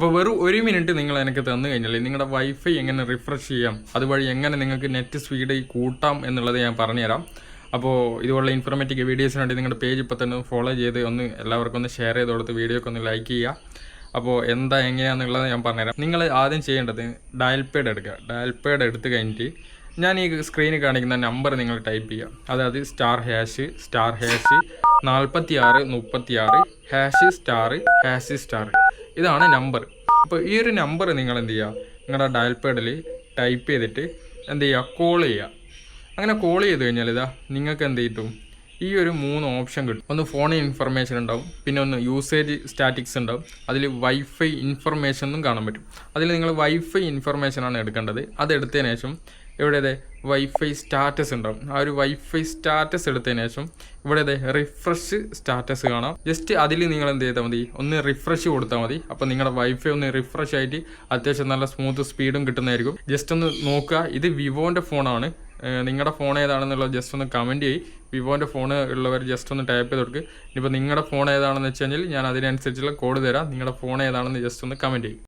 അപ്പോൾ വെറും ഒരു മിനിറ്റ് നിങ്ങൾ എനിക്ക് തന്നു കഴിഞ്ഞാൽ നിങ്ങളുടെ വൈഫൈ എങ്ങനെ റിഫ്രഷ് ചെയ്യാം അതുവഴി എങ്ങനെ നിങ്ങൾക്ക് നെറ്റ് സ്പീഡ് കൂട്ടാം എന്നുള്ളത് ഞാൻ പറഞ്ഞുതരാം. അപ്പോൾ ഇതുപോലുള്ള ഇൻഫോർമേറ്റീവ് വീഡിയോസിന് വേണ്ടി നിങ്ങളുടെ പേജ് ഇപ്പോൾ തന്നെ ഫോളോ ചെയ്ത് ഒന്ന് എല്ലാവർക്കും ഒന്ന് ഷെയർ ചെയ്ത് കൊടുത്ത് വീഡിയോക്ക് ഒന്ന് ലൈക്ക് ചെയ്യുക. അപ്പോൾ എന്താ എങ്ങനെയാണെന്നുള്ളത് ഞാൻ പറഞ്ഞുതരാം. നിങ്ങൾ ആദ്യം ചെയ്യേണ്ടത് ഡയൽ പേഡ് എടുക്കുക. ഡയൽ പേഡ് എടുത്ത് കഴിഞ്ഞിട്ട് ഞാൻ ഈ സ്ക്രീനിൽ കാണിക്കുന്ന നമ്പർ നിങ്ങൾ ടൈപ്പ് ചെയ്യുക. അതായത് സ്റ്റാർ ഹാഷ് സ്റ്റാർ ഹാഷ് നാൽപ്പത്തി ആറ് മുപ്പത്തി ആറ് ഹാഷ് സ്റ്റാർ ഹാഷ് സ്റ്റാർ ഇതാണ് നമ്പർ അപ്പോൾ ഈ ഒരു നമ്പർ നിങ്ങൾ എന്ത് ചെയ്യുക നിങ്ങളുടെ ഡയൽ പേഡിൽ ടൈപ്പ് ചെയ്തിട്ട് എന്ത് ചെയ്യുക കോൾ ചെയ്യുക അങ്ങനെ കോൾ ചെയ്ത് കഴിഞ്ഞാൽ ഇതാ നിങ്ങൾക്ക് എന്ത് കിട്ടും? ഈ ഒരു മൂന്ന് ഓപ്ഷൻ കിട്ടും. ഒന്ന് ഫോണിൽ ഇൻഫർമേഷൻ ഉണ്ടാവും. പിന്നെ ഒന്ന് യൂസേജ് സ്റ്റാറ്റിക്സ് ഉണ്ടാവും. അതിൽ വൈഫൈ ഇൻഫർമേഷൻ എന്നും കാണാൻ പറ്റും. അതിൽ നിങ്ങൾ വൈഫൈ ഇൻഫർമേഷൻ ആണ് എടുക്കേണ്ടത്. അത് എടുത്തതിന് ശേഷം ഇവിടെ അതെ വൈഫൈ സ്റ്റാറ്റസ് ഉണ്ടാവും. ആ ഒരു വൈഫൈ സ്റ്റാറ്റസ് എടുത്തതിന് ശേഷം ഇവിടെ അതെ റിഫ്രഷ് സ്റ്റാറ്റസ് കാണാം. ജസ്റ്റ് അതിൽ നിങ്ങൾ എന്ത് ചെയ്താൽ മതി. ഒന്ന് റിഫ്രഷ് കൊടുത്താൽ മതി. അപ്പോൾ നിങ്ങളുടെ വൈഫൈ ഒന്ന് റിഫ്രഷ് ആയിട്ട് അത്യാവശ്യം നല്ല സ്മൂത്ത് സ്പീഡും കിട്ടുന്നതായിരിക്കും. ജസ്റ്റ് ഒന്ന് നോക്കുക. ഇത് വിവോന്റെ ഫോണാണ്. നിങ്ങളുടെ ഫോൺ ഏതാണെന്നുള്ളത് ജസ്റ്റ് ഒന്ന് കമന്റ് ചെയ്യും. വിവോന്റെ ഫോൺ ഉള്ളവർ ജസ്റ്റ് ഒന്ന് ടൈപ്പ് ചെയ്ത് കൊടുക്കുക ഇനിയിപ്പോൾ നിങ്ങളുടെ ഫോൺ ഏതാണെന്ന് വെച്ച് കഴിഞ്ഞാൽ ഞാൻ അതിനനുസരിച്ചുള്ള കോഡ് തരാം. നിങ്ങളുടെ ഫോൺ ഏതാണെന്ന് ജസ്റ്റ് ഒന്ന് കമന്റ് ചെയ്യും.